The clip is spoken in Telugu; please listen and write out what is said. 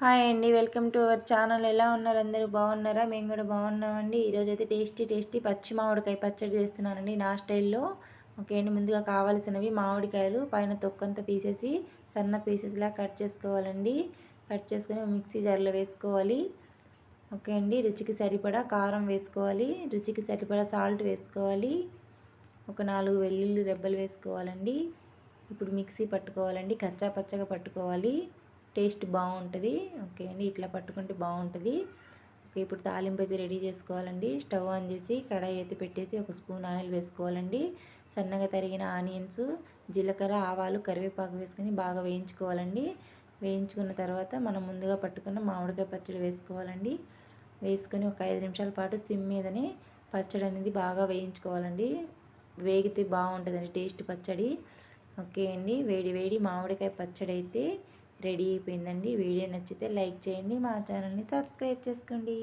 హాయ్ అండి వెల్కమ్ టు అవర్ ఛానల్. ఎలా ఉన్నారు? అందరూ బాగున్నారా? మేము కూడా బాగున్నామండి. ఈరోజు అయితే టేస్టీ టేస్టీ పచ్చి మామిడికాయ పచ్చడి చేస్తున్నానండి నా స్టైల్లో. ఓకే అండి ముందుగా కావాల్సినవి మామిడికాయలు పైన తొక్కంతా తీసేసి సన్న పీసెస్లా కట్ చేసుకోవాలండి. కట్ చేసుకొని మిక్సీ జార్లో వేసుకోవాలి. ఓకే అండి రుచికి సరిపడా కారం వేసుకోవాలి. రుచికి సరిపడా సాల్ట్ వేసుకోవాలి. ఒక నాలుగు వెల్లుల్లి రెబ్బలు వేసుకోవాలండి. ఇప్పుడు మిక్సీ పట్టుకోవాలండి కచ్చా పచ్చగా పట్టుకోవాలి. టేస్ట్ బాగుంటుంది. ఓకే అండి ఇట్లా పట్టుకుంటే బాగుంటుంది. ఓకే ఇప్పుడు తాలింపు అయితే రెడీ చేసుకోవాలండి. స్టవ్ ఆన్ చేసి కడాయి అయితే పెట్టేసి ఒక స్పూన్ ఆయిల్ వేసుకోవాలండి. సన్నగా తరిగిన ఆనియన్స్ జీలకర్ర ఆవాలు కరివేపాకు వేసుకొని బాగా వేయించుకోవాలండి. వేయించుకున్న తర్వాత మనం ముందుగా పట్టుకున్న మామిడికాయ పచ్చడి వేసుకోవాలండి. వేసుకొని ఒక ఐదు నిమిషాల పాటు సిమ్ మీదనే పచ్చడి అనేది బాగా వేయించుకోవాలండి. వేగితే బాగుంటుందండి టేస్ట్ పచ్చడి. ఓకే అండి వేడి వేడి మామిడికాయ పచ్చడి అయితే రెడీ అయిపోయిందండి. వీడియో నచ్చితే లైక్ చేయండి. మా ఛానల్ని సబ్స్క్రైబ్ చేసుకోండి.